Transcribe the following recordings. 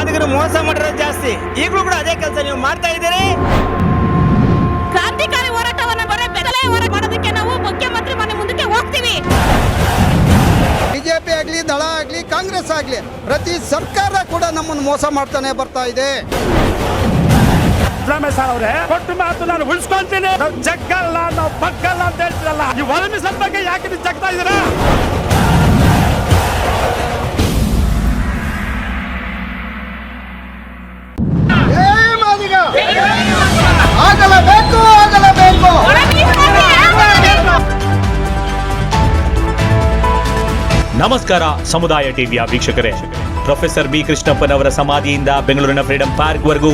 ಮಾದಿಗರು ಮೋಸ ಮಾಡಿರೋದು ಜಾಸ್ತಿ. ಈಗಲೂ ಕೂಡ ಅದೇ ಕೆಲಸ ನೀವು ಮಾಡ್ತಾ ಇದ್ದೀರಿ. ಕ್ರಾಂತಿಕಾರಿ ಹೋರಾಟವನ್ನ ಬರೀ ಬೆದಲೆ ಹೋರಾಟ ಮಾಡೋದಕ್ಕೆ ನಾವು ಮುಖ್ಯಮಂತ್ರಿ ಮನೆ ಮುಂದಕ್ಕೆ ಹೋಗ್ತೀವಿ. ಬಿಜೆಪಿ ಆಗಲಿ ದಳ ಆಗಲಿ ಕಾಂಗ್ರೆಸ್ ಆಗಲಿ ಪ್ರತಿ ಸರ್ಕಾರ ಕೂಡ ನಮ್ಮನ್ನು ಮೋಸ ಮಾಡ್ತಾನೆ ಬರ್ತಾ ಇದೆ. ಸರ್ ಅವರೇ ಕೊಟ್ಟು ಮಾತು ನಾನು ಉಳಿಸ್ಕೊಂತೀನಿ. ನಾವು ಜಗ್ಗಲ್ಲ ನಾವು ಬಗ್ಗಲ್ಲ ಅಂತ ಹೇಳ್ತಿರಲ್ಲ. ಈ ಒಲಿಮಿಸಲ್ ಬಗ್ಗೆ ಯಾಕೆ ನೀವು ಜಗ್ತಾ ಇದ್ದೀರಾ? ನಮಸ್ಕಾರ, ಸಮುದಾಯ ಟಿವಿಯ ವೀಕ್ಷಕರೇ. ಪ್ರೊಫೆಸರ್ ಬಿ ಕೃಷ್ಣಪ್ಪನವರ ಸಮಾಧಿಯಿಂದ ಬೆಂಗಳೂರಿನ ಫ್ರೀಡಂ ಪಾರ್ಕ್ ವರೆಗೂ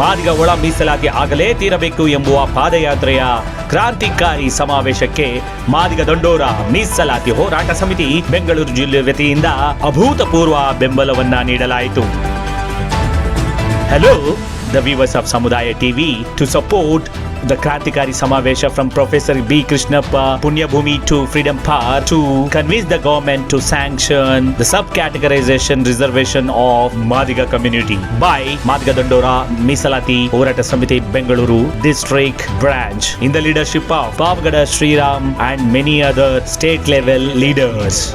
ಮಾದಿಗ ಒಳ ಮೀಸಲಾತಿ ಆಗಲೇ ತೀರಬೇಕು ಎಂಬುವ ಪಾದಯಾತ್ರೆಯ ಕ್ರಾಂತಿಕಾರಿ ಸಮಾವೇಶಕ್ಕೆ ಮಾದಿಗ ದಂಡೋರ ಮೀಸಲಾತಿ ಹೋರಾಟ ಸಮಿತಿ ಬೆಂಗಳೂರು ಜಿಲ್ಲೆ ವತಿಯಿಂದ ಅಭೂತಪೂರ್ವ ಬೆಂಬಲವನ್ನ ನೀಡಲಾಯಿತು. Hello the viewers of Samudaya TV to support the Krantikari Samavesha from Professor B. Krishnappa Punyabhumi to Freedom Park to convince the government to sanction the subcategorization reservation of Madiga community by Madiga Dandora Misalati Horata Samiti Bengaluru District Branch in the leadership of Pavgada Sriram and many other state level leaders.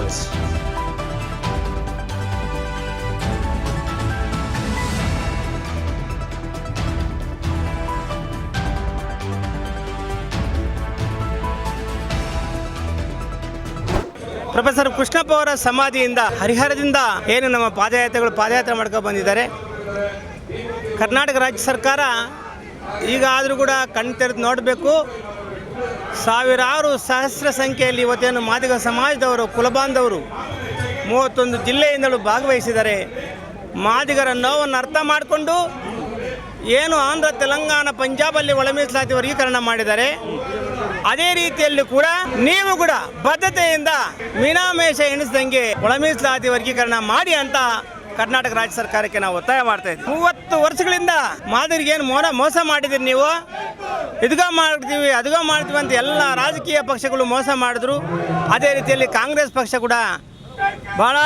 ಅವರ ಸಮಾಧಿಯಿಂದ, ಹರಿಹರದಿಂದ ಏನು ನಮ್ಮ ಪಾದಯಾತ್ರೆಗಳು ಪಾದಯಾತ್ರೆ ಮಾಡ್ಕೊಂಡು ಬಂದಿದ್ದಾರೆ. ಕರ್ನಾಟಕ ರಾಜ್ಯ ಸರ್ಕಾರ ಈಗ ಆದರೂ ಕೂಡ ಕಣ್ಣು ತೆರೆದು ನೋಡಬೇಕು. ಸಾವಿರಾರು ಸಹಸ್ರ ಸಂಖ್ಯೆಯಲ್ಲಿ ಇವತ್ತೇನು ಮಾದಿಗ ಸಮಾಜದವರು, ಕುಲಬಾಂಧವರು ಮೂವತ್ತೊಂದು ಜಿಲ್ಲೆಯಿಂದಲೂ ಭಾಗವಹಿಸಿದ್ದಾರೆ ಮಾದಿಗರ ನೋವನ್ನು ಅರ್ಥ ಮಾಡಿಕೊಂಡು ಏನು ಆಂಧ್ರ, ತೆಲಂಗಾಣ, ಪಂಜಾಬಲ್ಲಿ ಒಳ ಮೀಸಲಾತಿ ವರ್ಗೀಕರಣ ಮಾಡಿದ್ದಾರೆ. ಅದೇ ರೀತಿಯಲ್ಲಿ ಕೂಡ ನೀವು ಕೂಡ ಬದ್ಧತೆಯಿಂದ ಮೀನಾಮೇಷ ಎಣಿಸಿದಂಗೆ ಒಳಮೀಸಲಾತಿ ವರ್ಗೀಕರಣ ಮಾಡಿ ಅಂತ ಕರ್ನಾಟಕ ರಾಜ್ಯ ಸರ್ಕಾರಕ್ಕೆ ನಾವು ಒತ್ತಾಯ ಮಾಡ್ತಾ ಇದ್ದೀವಿ ಮೂವತ್ತು ವರ್ಷಗಳಿಂದ ಮಾದರಿಗೆ ಏನು ಮೋಸ ಮೋಸ ಮಾಡಿದಿರಿ ನೀವು? ಇದ್ಗ ಮಾಡ್ತೀವಿ ಅದ್ಗ ಮಾಡ್ತೀವಿ ಅಂತ ಎಲ್ಲ ರಾಜಕೀಯ ಪಕ್ಷಗಳು ಮೋಸ ಮಾಡಿದ್ರು. ಅದೇ ರೀತಿಯಲ್ಲಿ ಕಾಂಗ್ರೆಸ್ ಪಕ್ಷ ಕೂಡ ಬಹಳ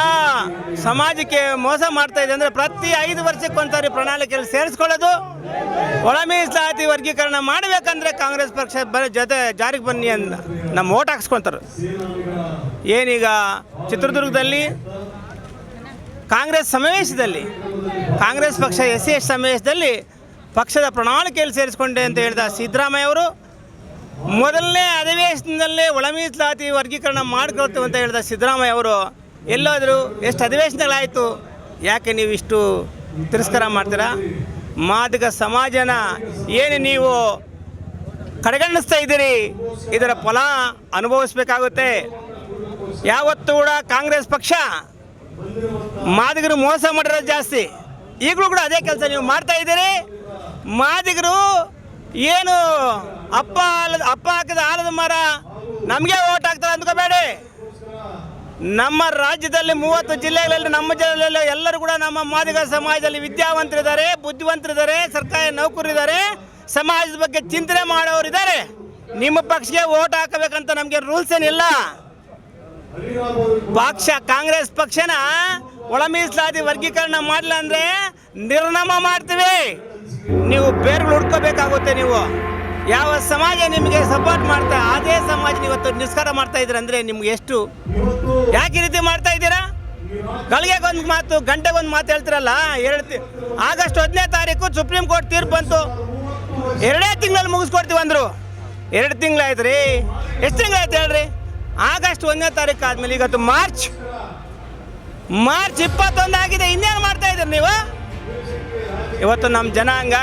ಸಮಾಜಕ್ಕೆ ಮೋಸ ಮಾಡ್ತಾ ಇದೆ ಅಂದ್ರೆ ಪ್ರತಿ ಐದು ವರ್ಷಕ್ಕೊಂದ್ಸರಿ ಪ್ರಣಾಳಿಕೆಯಲ್ಲಿ ಸೇರಿಸ್ಕೊಳ್ಳೋದು ಒಳ ಮೀಸಲಾತಿ ವರ್ಗೀಕರಣ ಮಾಡಬೇಕಂದ್ರೆ ಕಾಂಗ್ರೆಸ್ ಪಕ್ಷ ಜೊತೆ ಜಾರಿಗೆ ಬನ್ನಿ ಅಂತ ನಮ್ಮ ಓಟ್ ಹಾಕ್ಸ್ಕೊತಾರೆ. ಏನೀಗ ಚಿತ್ರದುರ್ಗದಲ್ಲಿ ಕಾಂಗ್ರೆಸ್ ಸಮಾವೇಶದಲ್ಲಿ, ಕಾಂಗ್ರೆಸ್ ಪಕ್ಷ ಎಸ್ ಸಿ ಎಸ್ ಸಮಾವೇಶದಲ್ಲಿ ಪಕ್ಷದ ಪ್ರಣಾಳಿಕೆಯಲ್ಲಿ ಸೇರಿಸ್ಕೊಂಡೆ ಅಂತ ಹೇಳಿದ ಸಿದ್ದರಾಮಯ್ಯ ಅವರು, ಮೊದಲನೇ ಅಧಿವೇಶನದಲ್ಲೇ ಒಳ ಮೀಸಲಾತಿ ವರ್ಗೀಕರಣ ಮಾಡಿಕೊಳ್ತೇವೆ ಅಂತ ಹೇಳಿದ ಸಿದ್ದರಾಮಯ್ಯ ಅವರು ಎಲ್ಲೋದ್ರು ಎಷ್ಟು ಅಧಿವೇಶನಗಳಾಯಿತು, ಯಾಕೆ ನೀವು ಇಷ್ಟು ತಿರಸ್ಕಾರ ಮಾಡ್ತೀರಾ? ಮಾದಿಗ ಸಮಾಜನ ಏನು ನೀವು ಕಡೆಗಣಿಸ್ತಾ ಇದ್ದೀರಿ? ಇದರ ಫಲ ಅನುಭವಿಸ್ಬೇಕಾಗುತ್ತೆ. ಯಾವತ್ತೂ ಕೂಡ ಕಾಂಗ್ರೆಸ್ ಪಕ್ಷ ಮಾದಿಗರು ಮೋಸ ಮಾಡಿರೋದು ಜಾಸ್ತಿ. ಈಗಲೂ ಕೂಡ ಅದೇ ಕೆಲಸ ನೀವು ಮಾಡ್ತಾ ಇದ್ದೀರಿ. ಮಾದಿಗರು ಏನು ಅಪ್ಪ ಅಲ್ಲದ, ಅಪ್ಪ ಹಾಕಿದ ಆಲದ ಮರ ನಮಗೆ ಓಟ್ ಹಾಕ್ತಾರೆ ಅಂದ್ಕೋಬೇಡಿ. ನಮ್ಮ ರಾಜ್ಯದಲ್ಲಿ ಮೂವತ್ತು ಜಿಲ್ಲೆಗಳಲ್ಲಿ, ನಮ್ಮ ಜಿಲ್ಲೆಯಲ್ಲಿ ಎಲ್ಲರೂ ಕೂಡ ನಮ್ಮ ಮಾದಿಗ ಸಮಾಜದಲ್ಲಿ ವಿದ್ಯಾವಂತರಿದ್ದಾರೆ, ಬುದ್ಧಿವಂತರಿದ್ದಾರೆ, ಸರ್ಕಾರಿ ನೌಕರರಿದ್ದಾರೆ. ಸಮಾಜದ ಬಗ್ಗೆ ಚಿಂತನೆ ಮಾಡೋರಿದ್ದಾರೆ ನಿಮ್ಮ ಪಕ್ಷಕ್ಕೆ ಓಟ್ ಹಾಕಬೇಕಂತ ನಮಗೆ ರೂಲ್ಸ್ ಏನಿಲ್ಲ. ಪಕ್ಷ, ಕಾಂಗ್ರೆಸ್ ಪಕ್ಷನ ಒಳ ಮೀಸಲಾತಿ ವರ್ಗೀಕರಣ ಮಾಡಲಿಲ್ಲ ಅಂದ್ರೆ ನಿರ್ನಾಮ ಮಾಡ್ತೀವಿ. ನೀವು ಬೇರುಗಳು ಹುಡ್ಕೋಬೇಕಾಗುತ್ತೆ ನೀವು. ಯಾವ ಸಮಾಜ ನಿಮಗೆ ಸಪೋರ್ಟ್ ಮಾಡ್ತಾ, ಅದೇ ಸಮಾಜ ಇವತ್ತು ನಿಸ್ಕಾರ ಮಾಡ್ತಾ ಇದ್ರೆ ಅಂದ್ರೆ ನಿಮ್ಗೆ ಎಷ್ಟು ಯಾಕೆ ಈ ರೀತಿ ಮಾಡ್ತಾ ಇದ್ದೀರಾ? ಗಳಿಗೆಗೊಂದು ಮಾತು ಗಂಟೆಗೊಂದು ಮಾತು ಹೇಳ್ತಿರಲ್ಲ? ಹೇಳ್ತಿ ಆಗಸ್ಟ್ ಹದಿನೈದು ತಾರೀಕು ಸುಪ್ರೀಂ ಕೋರ್ಟ್ ತೀರ್ಪು ಬಂತು. ಎರಡೇ ತಿಂಗಳಲ್ಲಿ ಮುಗಿಸ್ಕೊಡ್ತೀವಿ ಅಂದರು. ಎರಡು ತಿಂಗಳಾಯ್ತು ರೀ. ಎಷ್ಟು ತಿಂಗಳಾಯ್ತು ಹೇಳ್ರಿ? ಆಗಸ್ಟ್ ಒಂದನೇ ತಾರೀಕು ಆದ್ಮೇಲೆ ಇವತ್ತು ಮಾರ್ಚ್. ಮಾರ್ಚ್ ಇಪ್ಪತ್ತೊಂದು ಆಗಿದೆ. ಇನ್ನೇನು ಮಾಡ್ತಾ ಇದ್ದೀರಿ ನೀವು? ಇವತ್ತು ನಮ್ಮ ಜನಾಂಗ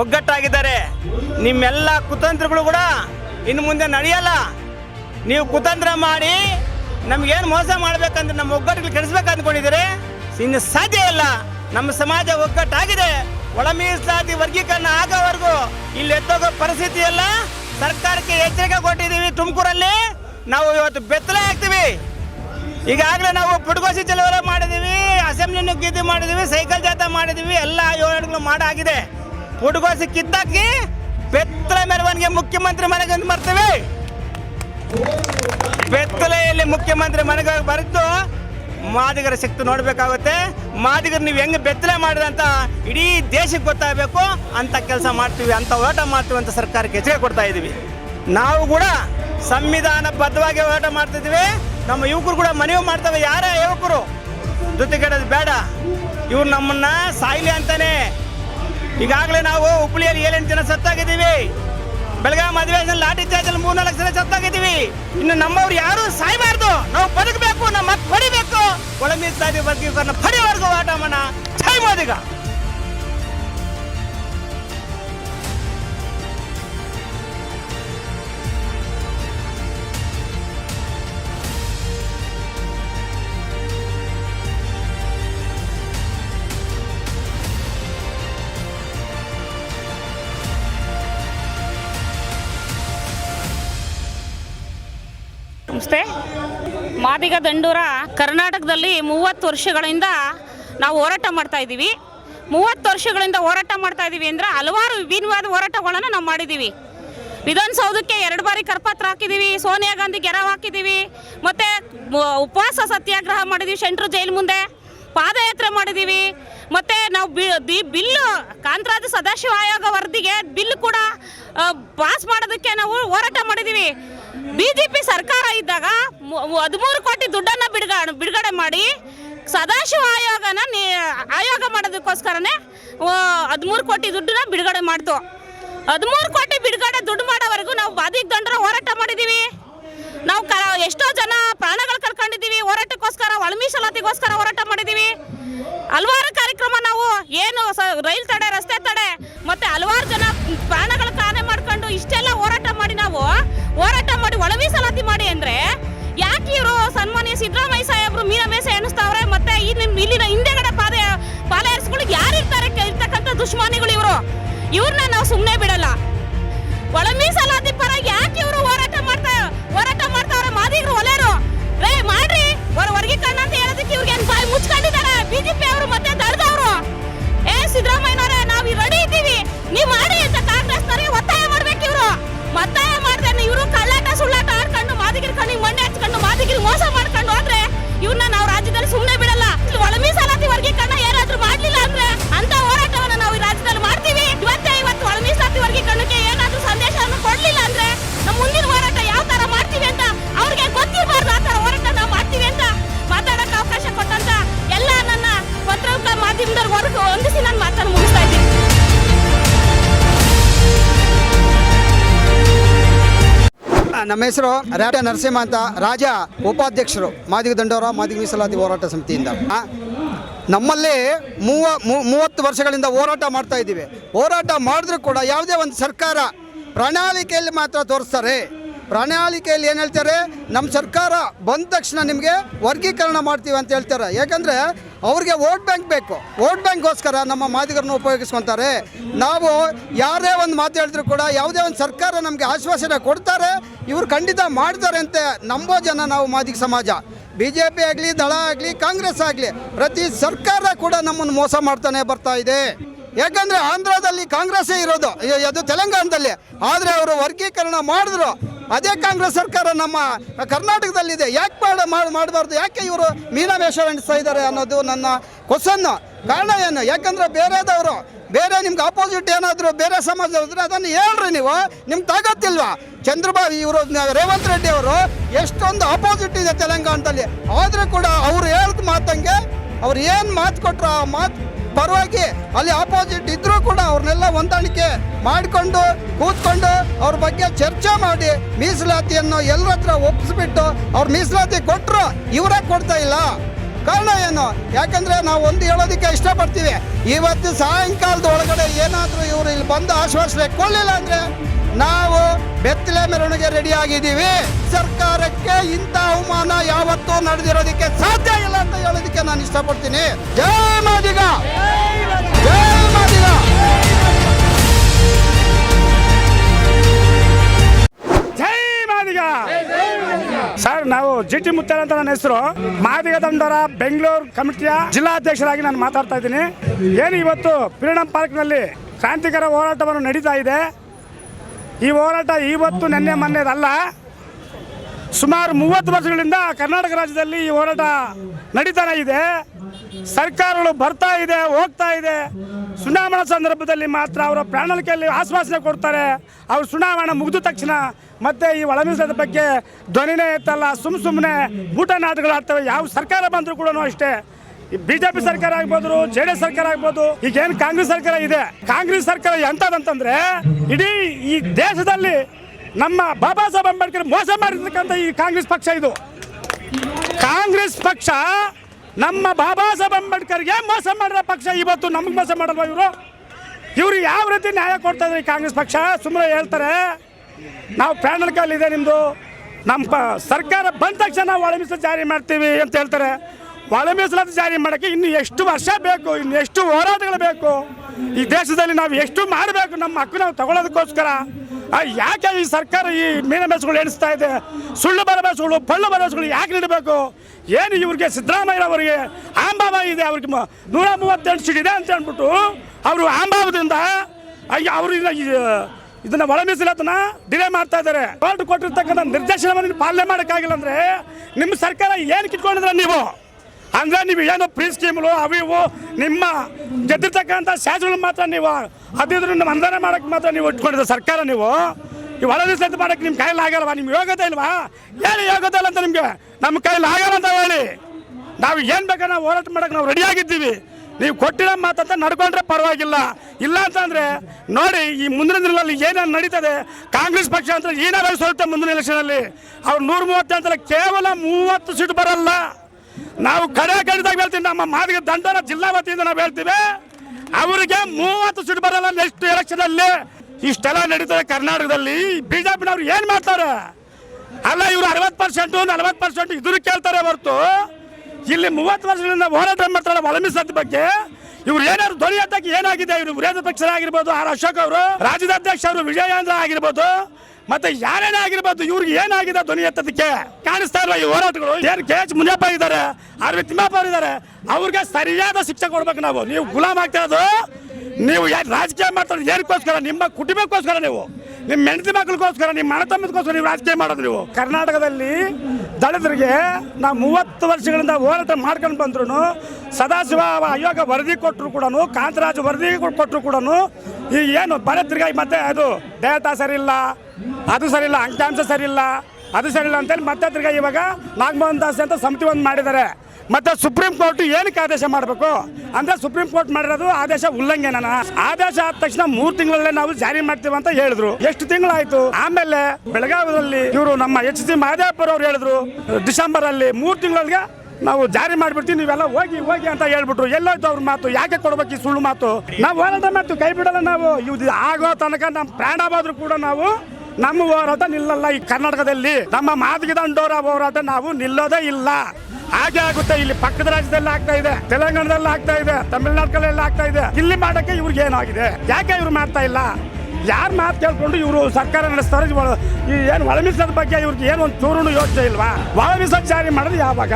ಒಗ್ಗಟ್ಟಾಗಿದ್ದಾರೆ. ನಿಮ್ಮೆಲ್ಲ ಕುತಂತ್ರಗಳು ಕೂಡ ಇನ್ನು ಮುಂದೆ ನಡೆಯಲ್ಲ. ನೀವು ಕುತಂತ್ರ ಮಾಡಿ ನಮಗೇನು ಮೋಸ ಮಾಡ್ಬೇಕಂದ್ರೆ ನಮ್ಮ ಒಗ್ಗಟ್ಟು ಕೆಡಿಸ್ಬೇಕು ಅಂದ್ಕೊಂಡಿದ್ದೀರಿ? ಇನ್ನು ಸಾಧ್ಯ ಇಲ್ಲ. ನಮ್ಮ ಸಮಾಜ ಒಗ್ಗಟ್ಟಾಗಿದೆ. ಒಳ ಮೀಸಲಾತಿ ವರ್ಗೀಕರಣ ಆಗೋವರೆಗೂ ಇಲ್ಲಿ ಎತ್ತೋಗೋ ಪರಿಸ್ಥಿತಿ ಎಲ್ಲ ಸರ್ಕಾರಕ್ಕೆ ಎಚ್ಚರಿಕೆ ಕೊಟ್ಟಿದ್ದೀವಿ ತುಮಕೂರಲ್ಲಿ. ನಾವು ಇವತ್ತು ಬೆತ್ತಲೆ ಹಾಕ್ತೀವಿ ಈಗಾಗಲೇ ನಾವು ಪುಟ್ಕೋಸಿ ಚಲವರ ಮಾಡಿದ್ದೀವಿ, ಅಸೆಂಬ್ಲಿ ನುಗ್ಗಿದ್ದು ಮಾಡಿದ್ದೀವಿ, ಸೈಕಲ್ ಜಾಥಾ ಮಾಡಿದ್ದೀವಿ, ಎಲ್ಲ ಯೋಜನೆಗಳು ಮಾಡಾಗಿದೆ. ಪುಟ್ಕೋಸಿ ಕಿತ್ತಾಕಿ ಬೆತ್ತಲೆ ಮೆರವಣಿಗೆ ಮುಖ್ಯಮಂತ್ರಿ ಮನೆಗೆ ಮರ್ತೇವೆ. ಬೆತ್ತಲೆಯಲ್ಲಿ ಮುಖ್ಯಮಂತ್ರಿ ಮನೆಗೆ ಬರೆದು ಮಾದಿಗರ ಶಕ್ತಿ ನೋಡಬೇಕಾಗುತ್ತೆ. ಮಾದಿಗರು ನೀವು ಹೆಂಗೆ ಬೆತ್ತಲೆ ಮಾಡಿದಂತ ಇಡೀ ದೇಶಕ್ಕೆ ಗೊತ್ತಾಗಬೇಕು ಅಂತ ಕೆಲಸ ಮಾಡ್ತೀವಿ, ಅಂತ ಹೋರಾಟ ಮಾಡ್ತೀವಿ ಅಂತ ಸರ್ಕಾರಕ್ಕೆ ಎಚ್ಚರಿಕೆ ಕೊಡ್ತಾ ಇದ್ದೀವಿ. ನಾವು ಕೂಡ ಸಂವಿಧಾನ ಬದ್ಧವಾಗಿ ಹೋರಾಟ ಮಾಡ್ತಿದ್ದೀವಿ. ನಮ್ಮ ಯುವಕರು ಕೂಡ ಮನವಿ ಮಾಡ್ತವೆ ಯಾರೇ ಯುವಕರು? ಜೊತೆಗೆಡೋದು ಬೇಡ. ಇವ್ರು ನಮ್ಮನ್ನ ಸಾಯ್ಲಿ ಅಂತಾನೆ. ಈಗಾಗಲೇ ನಾವು ಹುಬ್ಳಿಯಲ್ಲಿ ಏಳೆಂಟು ಜನ ಸತ್ತಾಗಿದ್ದೀವಿ. ಬೆಳಗಾವಿ ಮದುವೆ ಲಾಟಿ ಚಾರ್ಜಲ್ಲಿ ಮೂರ್ನಾಲ್ಕು ಜನ ಸತ್ತಾಗಿದ್ದೀವಿ. ಇನ್ನು ನಮ್ಮವ್ರು ಯಾರು ಸಾಯ್ಬಾರ್ದು. ನಾವು ಬದುಕಬೇಕು, ನಮ್ಮ ಮಕ್ಕಳು ಪಡಿಬೇಕು. ಒಳ ಬದುಕಿ ಪಡೆಯವರೆಗೂ ಆಟ ಜೈ ಮೋದಿಗ. ನಮಸ್ತೆ. ಮಾದಿಗ ದಂಡೂರ ಕರ್ನಾಟಕದಲ್ಲಿ ಮೂವತ್ತು ವರ್ಷಗಳಿಂದ ನಾವು ಹೋರಾಟ ಮಾಡ್ತಾ ಇದ್ದೀವಿ. ಮೂವತ್ತು ವರ್ಷಗಳಿಂದ ಹೋರಾಟ ಮಾಡ್ತಾ ಇದ್ದೀವಿ ಅಂದ್ರೆ ಹಲವಾರು ವಿಭಿನ್ನವಾದ ಹೋರಾಟಗಳನ್ನು ನಾವು ಮಾಡಿದ್ದೀವಿ. ವಿಧಾನಸೌಧಕ್ಕೆ ಎರಡು ಬಾರಿ ಕರಪತ್ರ ಹಾಕಿದ್ದೀವಿ, ಸೋನಿಯಾ ಗಾಂಧಿ ಗೆರಾವ್ ಹಾಕಿದ್ದೀವಿ, ಮತ್ತು ಉಪವಾಸ ಸತ್ಯಾಗ್ರಹ ಮಾಡಿದ್ದೀವಿ ಸೆಂಟ್ರ್ ಜೈಲ್ ಮುಂದೆ ಪಾದಯಾತ್ರೆ ಮಾಡಿದ್ದೀವಿ, ಮತ್ತು ನಾವು ಬಿ, ದಿ ಬಿಲ್ಲು, ಕಾಂತರಾಜ ಸದಾಶಿವ ಆಯೋಗ ವರದಿಗೆ ಬಿಲ್ ಕೂಡ ಪಾಸ್ ಮಾಡೋದಕ್ಕೆ ನಾವು ಹೋರಾಟ ಮಾಡಿದ್ದೀವಿ. ಬಿ ಜೆ ಪಿ ಸರ್ಕಾರ ಇದ್ದಾಗ ಹದಿಮೂರು ಕೋಟಿ ದುಡ್ಡನ್ನು ಬಿಡುಗಡೆ ಬಿಡುಗಡೆ ಮಾಡಿ ಸದಾಶಿವ ಆಯೋಗನ ಆಯೋಗ ಮಾಡೋದಕ್ಕೋಸ್ಕರನೇ ಹದಿಮೂರು ಕೋಟಿ ದುಡ್ಡನ್ನ ಬಿಡುಗಡೆ ಮಾಡ್ತು. ಹದಿಮೂರು ಕೋಟಿ ಬಿಡುಗಡೆ ದುಡ್ಡು ಮಾಡೋವರೆಗೂ ನಾವು ಬಾದಿಗೆ ದಂಡರ ಹೋರಾಟ ಮಾಡಿದ್ದೀವಿ ನಾವು ಕ ಎಷ್ಟೋ ಜನ ಪ್ರಾಣಗಳು ಕಳ್ಕೊಂಡಿದ್ದೀವಿ ಹೋರಾಟಕ್ಕೋಸ್ಕರ ಒಳ ಮೀಸಲಾತಿಗೋಸ್ಕರ ಹೋರಾಟ ಮಾಡಿದ್ದೀವಿ ಸಿದ್ದರಾಮಯ್ಯ ಸಾಹೇಬರು ಮೀನ ಮೇಸ ಎಣಿಸ್ತಾವ್ರೆ, ಮತ್ತೆ ಈ ನಿಮ್ಮ ಇಲ್ಲಿನ ಹಿಂದೆಗಡೆ ಪಾದ ಪಾಲಯರ್ಸ್ಗಳು ಯಾರು ಇರ್ತಾರೆ ಇರ್ತಕ್ಕಂಥ ದುಶ್ಮನಿಗಳು ಇವರು? ಇವ್ರನ್ನ ನಾವು ಸುಮ್ಮನೆ ಬಿಡಲ್ಲ. ನಮ್ಮ ಹೆಸರು ರಾಟ ನರಸಿಂಹ ಅಂತ. ರಾಜ ಉಪಾಧ್ಯಕ್ಷರು. ಮಾದಿಗ ದಂಡೋರ, ಮಾದಿಗ ಮೀಸಲಾತಿ ಹೋರಾಟ ಸಮಿತಿಯಿಂದ. ನಮ್ಮಲ್ಲಿ ಮೂವ ಮೂವತ್ತು ವರ್ಷಗಳಿಂದ ಹೋರಾಟ ಮಾಡ್ತಾ ಇದ್ದೀವಿ. ಹೋರಾಟ ಮಾಡಿದ್ರೂ ಕೂಡ ಯಾವುದೇ ಒಂದು ಸರ್ಕಾರ ಪ್ರಣಾಳಿಕೆಯಲ್ಲಿ ಮಾತ್ರ ತೋರಿಸ್ತಾರೆ. ಪ್ರಣಾಳಿಕೆಯಲ್ಲಿ ಏನು ಹೇಳ್ತಾರೆ? ನಮ್ಮ ಸರ್ಕಾರ ಬಂದ ತಕ್ಷಣ ನಿಮಗೆ ವರ್ಗೀಕರಣ ಮಾಡ್ತೀವಿ ಅಂತ ಹೇಳ್ತಾರೆ. ಯಾಕಂದರೆ ಅವ್ರಿಗೆ ವೋಟ್ ಬ್ಯಾಂಕ್ ಬೇಕು. ವೋಟ್ ಬ್ಯಾಂಕ್ಗೋಸ್ಕರ ನಮ್ಮ ಮಾದಿಗರನ್ನು ಉಪಯೋಗಿಸ್ಕೊತಾರೆ. ನಾವು ಯಾರೇ ಒಂದು ಮಾತು ಹೇಳಿದ್ರು ಕೂಡ ಯಾವುದೇ ಒಂದು ಸರ್ಕಾರ ನಮಗೆ ಆಶ್ವಾಸನೆ ಕೊಡ್ತಾರೆ. ಇವರು ಖಂಡಿತ ಮಾಡ್ತಾರೆ ಅಂತ ನಂಬೋ ಜನ ನಾವು ಮಾದಿಗ ಸಮಾಜ. ಬಿ ಜೆ ಪಿ ಆಗಲಿ, ದಳ ಆಗಲಿ, ಕಾಂಗ್ರೆಸ್ ಆಗಲಿ, ಪ್ರತಿ ಸರ್ಕಾರ ಕೂಡ ನಮ್ಮನ್ನು ಮೋಸ ಮಾಡ್ತಾನೆ ಬರ್ತಾ ಇದೆ. ಯಾಕಂದರೆ ಆಂಧ್ರದಲ್ಲಿ ಕಾಂಗ್ರೆಸ್ಸೇ ಇರೋದು. ಅದು ತೆಲಂಗಾಣದಲ್ಲಿ. ಆದರೆ ಅವರು ವರ್ಗೀಕರಣ ಮಾಡಿದ್ರು. ಅದೇ ಕಾಂಗ್ರೆಸ್ ಸರ್ಕಾರ ನಮ್ಮ ಕರ್ನಾಟಕದಲ್ಲಿದೆ. ಯಾಕೆ ಮಾಡ, ಮಾಡ್- ಮಾಡಬಾರ್ದು? ಯಾಕೆ ಇವರು ಮೀನಮೇಷ ಎಣಿಸ್ತಾ ಇದ್ದಾರೆ ಅನ್ನೋದು ನನ್ನ ಕ್ವಶನ್ನು, ಕಾರಣ ಏನು? ಯಾಕಂದ್ರೆ ಬೇರೆದವರು, ಬೇರೆ ನಿಮ್ಗೆ ಅಪೋಸಿಟ್ ಏನಾದರೂ ಬೇರೆ ಸಮಾಜದವ್ರು ಅದನ್ನು ಹೇಳ್ರಿ ನೀವು. ನಿಮ್ಗೆ ತಾಗತ್ತಿಲ್ವಾ ಚಂದ್ರಬಾಬು ಇವರು, ರೇವಂತ್ ರೆಡ್ಡಿ ಅವರು ಎಷ್ಟೊಂದು ಅಪೋಸಿಟ್ ಇದೆ ತೆಲಂಗಾಣದಲ್ಲಿ. ಆದರೂ ಕೂಡ ಅವರು ಹೇಳ್ದು ಮಾತಂಗೆ, ಅವ್ರು ಏನು ಮಾತು ಕೊಟ್ಟರು ಆ ಮಾತು ಪರವಾಗಿ ಅಲ್ಲಿ ಆಪೋಸಿಟ್ ಇದ್ರೂ ಕೂಡ ಅವ್ರನ್ನೆಲ್ಲ ಹೊಂದಾಣಿಕೆ ಮಾಡಿಕೊಂಡು, ಕೂತ್ಕೊಂಡು ಅವ್ರ ಬಗ್ಗೆ ಚರ್ಚೆ ಮಾಡಿ ಮೀಸಲಾತಿಯನ್ನು ಎಲ್ಲರ ಹತ್ರ ಒಪ್ಪಿಸ್ಬಿಟ್ಟು ಅವ್ರು ಮೀಸಲಾತಿ ಕೊಟ್ಟರು ಇವರೇ ಕೊಡ್ತಾ ಇಲ್ಲ. ಕಾರಣ ಏನು? ಯಾಕಂದ್ರೆ ನಾವು ಒಂದು ಹೇಳೋದಕ್ಕೆ ಇಷ್ಟಪಡ್ತೀವಿ. ಇವತ್ತು ಸಾಯಂಕಾಲದ ಒಳಗಡೆ ಏನಾದರೂ ಇವರು ಇಲ್ಲಿ ಬಂದು ಆಶ್ವಾಸನೆ ಕೊಡಲಿಲ್ಲ ಅಂದರೆ ನಾವು ಬೆತ್ತಲೆ ಮೆರವಣಿಗೆ ರೆಡಿ ಆಗಿದ್ದೀವಿ. ಸರ್ಕಾರಕ್ಕೆ ಇಂಥ ಅವಮಾನ ಯಾವತ್ತೂ ನಡೆದಿರೋದಕ್ಕೆ ಸಾಧ್ಯ ಇಲ್ಲ ಅಂತ ಹೇಳೋದಕ್ಕೆ ನಾನು ಇಷ್ಟಪಡ್ತೀನಿ. ಜೈ ಮಾದಿಗ! ಜೈ ಮಾದಿಗ! ಜೈ ಮಾದಿಗ! ಸರ್, ನಾವು ಜಿ ಟಿ ಮುತ್ತಲ್ ಅಂತ ನನ್ನ ಹೆಸರು. ಮಾದಿಗ ದಂಡರ, ಬೆಂಗಳೂರು ಕಮಿಟಿಯ ಜಿಲ್ಲಾಧ್ಯಕ್ಷರಾಗಿ ನಾನು ಮಾತಾಡ್ತಾ ಇದ್ದೀನಿ. ಏನು ಇವತ್ತು ಫ್ರೀಡಂ ಪಾರ್ಕ್ನಲ್ಲಿ ಕ್ರಾಂತಿಕರ ಹೋರಾಟವನ್ನು ನಡೀತಾ ಇದೆ? ಈ ಹೋರಾಟ ಇವತ್ತು, ನಿನ್ನೆ, ಮೊನ್ನೆದಲ್ಲ. ಸುಮಾರು ಮೂವತ್ತು ವರ್ಷಗಳಿಂದ ಕರ್ನಾಟಕ ರಾಜ್ಯದಲ್ಲಿ ಈ ಹೋರಾಟ ನಡೀತಾನೆ ಇದೆ. ಸರ್ಕಾರಗಳು ಬರ್ತಾ ಇದೆ, ಹೋಗ್ತಾ ಇದೆ. ಚುನಾವಣಾ ಸಂದರ್ಭದಲ್ಲಿ ಮಾತ್ರ ಅವರ ಪ್ರಣಾಳಿಕೆಯಲ್ಲಿ ಆಶ್ವಾಸನೆ ಕೊಡ್ತಾರೆ. ಅವರು ಚುನಾವಣೆ ಮುಗಿದ ತಕ್ಷಣ ಮತ್ತೆ ಈ ಒಳಮೀಸಲಾದ ಬಗ್ಗೆ ಧ್ವನಿನೇ ಎತ್ತಲ್ಲ ಸುಮ್ಮ ಸುಮ್ಮನೆ ಊಟ ನಾಟಕಗಳು ಆಡ್ತವೆ. ಯಾವ ಸರ್ಕಾರ ಬಂದರೂ ಕೂಡ ಅಷ್ಟೇ. ಬಿಜೆಪಿ ಸರ್ಕಾರ ಆಗ್ಬೋದು, ಜೆ ಡಿ ಎಸ್ ಸರ್ಕಾರ ಆಗ್ಬೋದು, ಈಗೇನು ಕಾಂಗ್ರೆಸ್ ಸರ್ಕಾರ ಇದೆ. ಕಾಂಗ್ರೆಸ್ ಸರ್ಕಾರ ಎಂತದಂತಂದ್ರೆ ಇಡೀ ಈ ದೇಶದಲ್ಲಿ ನಮ್ಮ ಬಾಬಾ ಸಾಹೇಬ್ ಅಂಬೇಡ್ಕರ್ ಮೋಸ ಮಾಡಿರ್ತಕ್ಕಂಥ ಈ ಕಾಂಗ್ರೆಸ್ ಪಕ್ಷ ಇದು. ಕಾಂಗ್ರೆಸ್ ಪಕ್ಷ ನಮ್ಮ ಬಾಬಾ ಸಾಹೇಬ್ ಅಂಬೇಡ್ಕರ್ಗೆ ಮೋಸ ಮಾಡಿರೋ ಪಕ್ಷ. ಇವತ್ತು ನಮಗೆ ಮೋಸ ಮಾಡಲ್ವ ಇವರು? ಇವರು ಯಾವ ರೀತಿ ನ್ಯಾಯ ಕೊಡ್ತಾ ಈ ಕಾಂಗ್ರೆಸ್ ಪಕ್ಷ? ಸುಮ್ಮನೆ ಹೇಳ್ತಾರೆ. ನಾವು ಪ್ಯಾನಲ್ಕಲ್ಲಿ ಇದೆ ನಿಮ್ಮದು ನಮ್ಮ ಪ, ಸರ್ಕಾರ ಬಂದ ತಕ್ಷಣ ಒಳ ಮೀಸಲು ಜಾರಿ ಮಾಡ್ತೀವಿ ಅಂತ ಹೇಳ್ತಾರೆ. ಒಳ ಮೀಸಲಾತಿ ಜಾರಿ ಮಾಡೋಕ್ಕೆ ಇನ್ನು ಎಷ್ಟು ವರ್ಷ ಬೇಕು? ಇನ್ನು ಎಷ್ಟು ಹೋರಾಟಗಳು ಬೇಕು? ಈ ದೇಶದಲ್ಲಿ ನಾವು ಎಷ್ಟು ಮಾಡಬೇಕು? ನಮ್ಮ ಹಕ್ಕು ನಾವು ತಗೊಳ್ಳೋದಕ್ಕೋಸ್ಕರ ಯಾಕೆ ಈ ಸರ್ಕಾರ ಈ ಮೀನಮೇಸಗಳು ಎಣಿಸ್ತಾ ಇದೆ? ಸುಳ್ಳು ಭರವಸೆಗಳು ಪಳ್ಳು ಭರವಸೆಗಳು ಯಾಕೆ ನೀಡಬೇಕು? ಏನು ಇವ್ರಿಗೆ ಸಿದ್ದರಾಮಯ್ಯ ಅವರಿಗೆ ಆಂಬಾಬ ಇದೆ, ಅವ್ರಿಗೆ ನೂರ ಮೂವತ್ತೆಂಟು ಸೀಟ್ ಇದೆ ಅಂತ ಹೇಳ್ಬಿಟ್ಟು ಅವರು ಆಂಬಾಬದಿಂದ ಅವರು ಇದನ್ನ ಒಳ ಡಿಲೇ ಮಾಡ್ತಾ ಇದ್ದಾರೆ. ಕೋರ್ಟ್ ಕೊಟ್ಟಿರ್ತಕ್ಕಂಥ ನಿರ್ದೇಶನವನ್ನು ಪಾಲನೆ ಮಾಡೋಕ್ಕಾಗಿಲ್ಲ ಅಂದ್ರೆ ನಿಮ್ಮ ಸರ್ಕಾರ ಏನು ಕಿತ್ಕೊಂಡಿದ್ರೆ ನೀವು? ಅಂದ್ರೆ ನೀವು ಏನು ಪ್ರೀ ಸ್ಕೀಮ್ಗಳು ಅವು ಇವು, ನಿಮ್ಮ ಗೆದ್ದಿರ್ತಕ್ಕಂಥ ಶಾಸನಗಳು ಮಾತ್ರ ನೀವು ಅದಿದ್ರು ನಿಮ್ಮ ಅನುದಾನ ಮಾಡಕ್ಕೆ ಮಾತ್ರ ನೀವು ಇಟ್ಕೊಂಡಿದ್ದ ಸರ್ಕಾರ ನೀವು. ಈ ಹೊರ ಸದ್ದು ಮಾಡೋಕ್ಕೆ ನಿಮ್ಮ ಕೈಯಲ್ಲಿ ಆಗಲ್ವಾ? ನಿಮ್ಗೆ ಯೋಗ್ಯತೆ ಇಲ್ವಾ? ಏನು ಯೋಗ್ಯತೆ ಇಲ್ಲ ಅಂತ ನಿಮಗೆ. ನಮ್ಮ ಕೈಯಲ್ಲಿ ಆಗಲ್ಲ ಅಂತ ಹೇಳಿ. ನಾವು ಏನು ಬೇಕಾದ್ರೆ ನಾವು ಹೋರಾಟ ಮಾಡೋಕ್ಕೆ ನಾವು ರೆಡಿಯಾಗಿದ್ದೀವಿ ನೀವು ಕೊಟ್ಟಿರೋ ಮಾತಂತ ನಡ್ಕೊಂಡ್ರೆ ಪರವಾಗಿಲ್ಲ. ಇಲ್ಲ ಅಂತಂದರೆ, ನೋಡಿ, ಈ ಮುಂದಿನ ದಿನಗಳಲ್ಲಿ ಏನೇನು ನಡೀತದೆ, ಕಾಂಗ್ರೆಸ್ ಪಕ್ಷ ಅಂತ ಏನಾದರೂ ಸೋಲುತ್ತೆ ಮುಂದಿನ ಎಲೆಕ್ಷನಲ್ಲಿ ಅವ್ರು ನೂರ ಮೂವತ್ತೆಂಟರ ಕೇವಲ ಮೂವತ್ತು ಸೀಟ್ ಬರಲ್ಲ. ನಾವು ಕಡೆ ಕಡಿದಾಗ ಹೇಳ್ತೀವಿ ನಮ್ಮ ಮಾದಿಗೆ ದಂಡನ ಜಿಲ್ಲಾ ವತಿಯಿಂದ ನಾವು ಹೇಳ್ತೀವಿ. ಅವರಿಗೆ ಮೂವತ್ತು ಸೀಟ್ ಬರಲ್ಲ ನೆಕ್ಸ್ಟ್ ಎಲೆಕ್ಷನಲ್ಲಿ ಇಷ್ಟೆಲ್ಲ ನಡೀತದೆ ಕರ್ನಾಟಕದಲ್ಲಿ. ಬಿಜೆಪಿನವ್ರು ಏನು ಮಾಡ್ತಾರೆ? ಅಲ್ಲ, ಇವರು ಅರವತ್ತು ಪರ್ಸೆಂಟು ನಲವತ್ತು ಪರ್ಸೆಂಟ್ ಇದ್ರ ಕೇಳ್ತಾರೆ ಹೊರತು. ಇಲ್ಲಿ ಮೂವತ್ತು ವರ್ಷಗಳಿಂದ ಹೋರಾಟ ಮಾಡ್ತಾರೆ? ಒಳಮಿಸದ ಬಗ್ಗೆ. ಇವ್ರು ಏನಾದ್ರು ಧ್ವನಿ ಏನಾಗಿದೆ? ಇವರು ವಿರೋಧ ಪಕ್ಷರಾಗಿರ್ಬೋದು ಆರ್ ಅಶೋಕ್ ಅವರು. ರಾಜ್ಯದ ಅಧ್ಯಕ್ಷ ಅವರು ವಿಜಯೇಂದ್ರ ಆಗಿರ್ಬೋದು. ಮತ್ತೆ ಯಾರೇನಾಗಿರ್ಬೋದು ಇವ್ರಿಗೆ ಏನಾಗಿದೆ ಧ್ವನಿ ಎತ್ತದಕ್ಕೆ? ಕಾಣಿಸ್ತಾ ಇಲ್ಲ ಈ ಹೋರಾಟಗಳು? ಏನು ಕೆ ಎಚ್ ಮುನಿಯಪ್ಪ ಇದ್ದಾರೆ, ಆರ್ ತಿಮ್ಮಪ್ಪ ಇದ್ದಾರೆ, ಅವ್ರಿಗೆ ಸರಿಯಾದ ಶಿಕ್ಷೆ ಕೊಡ್ಬೇಕು ನಾವು. ನೀವು ಗುಲಾಮ್ ಆಗ್ತಾ ನೀವು ಯಾರು ರಾಜಕೀಯ ಮಾಡ್ತಾರೆ ಏನಕ್ಕೋಸ್ಕರ? ನಿಮ್ಮ ಕುಟುಂಬಕ್ಕೋಸ್ಕರ ನೀವು. ನಿಮ್ಮ ಹೆಂಡತಿ ಮಕ್ಕಳಿಗೋಸ್ಕರ, ನಿಮ್ಮ ಮನ ತಮ್ಮದಕ್ಕೋಸ್ಕರ ನೀವು ರಾಜಕೀಯ ಮಾಡೋದು ನೀವು. ಕರ್ನಾಟಕದಲ್ಲಿ ದಲಿತರಿಗೆ ನಾವು ಮೂವತ್ತು ವರ್ಷಗಳಿಂದ ಹೋರಾಟ ಮಾಡ್ಕೊಂಡು ಬಂದ್ರು ಸದಾಶಿವ ಆಯೋಗ ವರದಿ ಕೊಟ್ಟರು ಕೂಡ ಕಾಂತರಾಜ್ ವರದಿ ಕೊಟ್ಟರು ಕೂಡ ಈ ಏನು ಬರತ್ರಿಗಾಗಿ ಮತ್ತೆ ಅದು ಡೇಟಾ ಸರಿ ಇಲ್ಲ ಅದು ಸರಿಯಿಲ್ಲ ಸರಿ ಇಲ್ಲ ಅದು ಸರಿ ಇಲ್ಲ ಅಂತೇಳಿ ಮತ್ತೆ ತಿರ್ಗಾ ಇವಾಗ ನಾಗಮೋಹನ್ ದಾಸ್ ಅಂತ ಸಮಿತಿ ಒಂದು ಮಾಡಿದ್ದಾರೆ. ಮತ್ತೆ ಸುಪ್ರೀಂ ಕೋರ್ಟ್ ಏನಕ್ಕೆ ಆದೇಶ ಮಾಡಬೇಕು? ಅಂದ್ರೆ ಸುಪ್ರೀಂ ಕೋರ್ಟ್ ಮಾಡಿರೋದು ಆದೇಶ ಉಲ್ಲಂಘನ ಆದೇಶ ಆದ ತಕ್ಷಣ ಮೂರ್ ತಿಂಗಳಲ್ಲೇ ನಾವು ಜಾರಿ ಮಾಡ್ತೀವಿ ಅಂತ ಹೇಳಿದ್ರು. ಎಷ್ಟು ತಿಂಗಳಾಯ್ತು? ಆಮೇಲೆ ಬೆಳಗಾವಿಯಲ್ಲಿ ಇವರು ನಮ್ಮ ಎಚ್ ಸಿ ಮಹದೇವಪುರ ಅವ್ರು ಹೇಳಿದ್ರು ಡಿಸೆಂಬರ್ ಅಲ್ಲಿ ಮೂರ್ ತಿಂಗಳಿಗೆ ನಾವು ಜಾರಿ ಮಾಡ್ಬಿಡ್ತೀವಿ, ನೀವೆಲ್ಲ ಹೋಗಿ ಹೋಗಿ ಅಂತ ಹೇಳ್ಬಿಟ್ರು. ಎಲ್ಲೋಯ್ತು ಅವ್ರ ಮಾತು, ಯಾಕೆ ಕೊಡ್ಬೇಕು ಈ ಸುಳ್ಳು ಮಾತು? ನಾವು ಹೋರಾಟ ಮಾಡ್ತೀವಿ, ಕೈ ಬಿಡಲ್ಲ ನಾವು. ಇದು ಆಗೋ ತನಕ ನಮ್ಮ ಪ್ರಾಣ ಹೋದ್ರು ಕೂಡ ನಾವು ನಮ್ಮ ಹೋರಾಟ ನಿಲ್ಲಲ್ಲ ಈ ಕರ್ನಾಟಕದಲ್ಲಿ. ನಮ್ಮ ಮಾದಿಗೆ ದಂಡೋರ ಹೋರಾಟ ನಾವು ನಿಲ್ಲೋದೇ ಇಲ್ಲ. ಹಾಗೆ ಆಗುತ್ತೆ. ಇಲ್ಲಿ ಪಕ್ಕದ ರಾಜ್ಯದಲ್ಲಿ ಆಗ್ತಾ ಇದೆ. ತೆಲಂಗಾಣದಲ್ಲಿ ಆಗ್ತಾ ಇದೆ. ತಮಿಳ್ನಾಡುಗಳಲ್ಲಿ ಆಗ್ತಾ ಇದೆ. ಇಲ್ಲಿ ಮಾಡಕ್ಕೆ ಇವ್ರಿಗೆ ಏನಾಗಿದೆ? ಯಾಕೆ ಇವ್ರು ಮಾಡ್ತಾ ಇಲ್ಲ? ಯಾರು ಮಾತು ಕೇಳ್ಕೊಂಡು ಇವರು ಸರ್ಕಾರ ನಡೆಸ್ತಾರೆ? ಈ ಏನು ಒಳಮಿಸದ ಬಗ್ಗೆ ಇವ್ರಿಗೆ ಏನು ಒಂದು ಚೂರು ಯೋಚನೆ ಇಲ್ವಾ? ಒಳಮಿಸ ಜಾರಿ ಮಾಡೋದು ಯಾವಾಗ?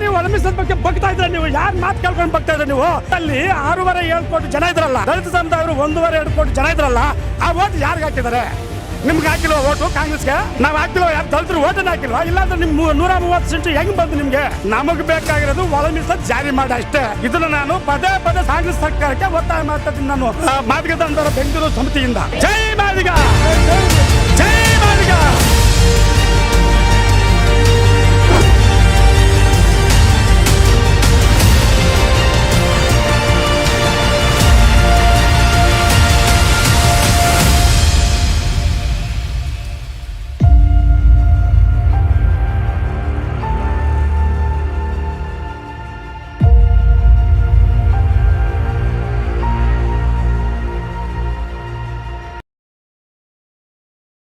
ನೀವು ಒಳಮಿಸದ ಬಗ್ಗೆ ಬಗ್ತಾ ಇದ್ರೆ ನೀವು ಯಾರು ಮಾತು ಕೇಳ್ಕೊಂಡು ಬಗ್ತಾ ಇದ್ರೆ ನೀವು? ಅಲ್ಲಿ ಆರೂವರೆ ಏಳು ಕೋಟಿ ಜನ ಇದ್ರಲ್ಲ. ದಲಿತ ಸಮುದಾಯ ಒಂದೂವರೆ, ಎರಡು ಕೋಟಿ ಜನ ಇದ್ರಲ್ಲ. ಆ ಓಟ್ ಯಾರಿಗೆ ಹಾಕಿದ್ದಾರೆ? ನಿಮ್ಗೆ ಹಾಕಿಲ್ವ ಓಟು ಕಾಂಗ್ರೆಸ್ಗೆ? ನಾವು ಹಾಕಿಲ್ವ? ಯಾರು ತಲ್ತರು ಓಟನ್ ಹಾಕಿಲ್ವ? ಇಲ್ಲಾಂದ್ರೆ ನಿಮ್ ನೂರ ಮೂವತ್ತು ಸೀಟು ಹೆಂಗ್ ಬಂತು ನಿಮ್ಗೆ? ನಮಗೆ ಬೇಕಾಗಿರೋದು ಒಳ ಜಾರಿ ಮಾಡಿ ಅಷ್ಟೇ. ಇದನ್ನ ನಾನು ಪದೇ ಪದೇ ಕಾಂಗ್ರೆಸ್ ಸರ್ಕಾರಕ್ಕೆ ಒತ್ತಾಯ ಮಾಡ್ತಾ ನಾನು. ಮಾದಿಗದ ಮಾದಿಗ ದಂಡರ ಬೆಂಗಳೂರು ಸಮಿತಿಯಿಂದ. ಜೈ ಮಾದಿಗ! ಜೈ ಮಾದಿಗ!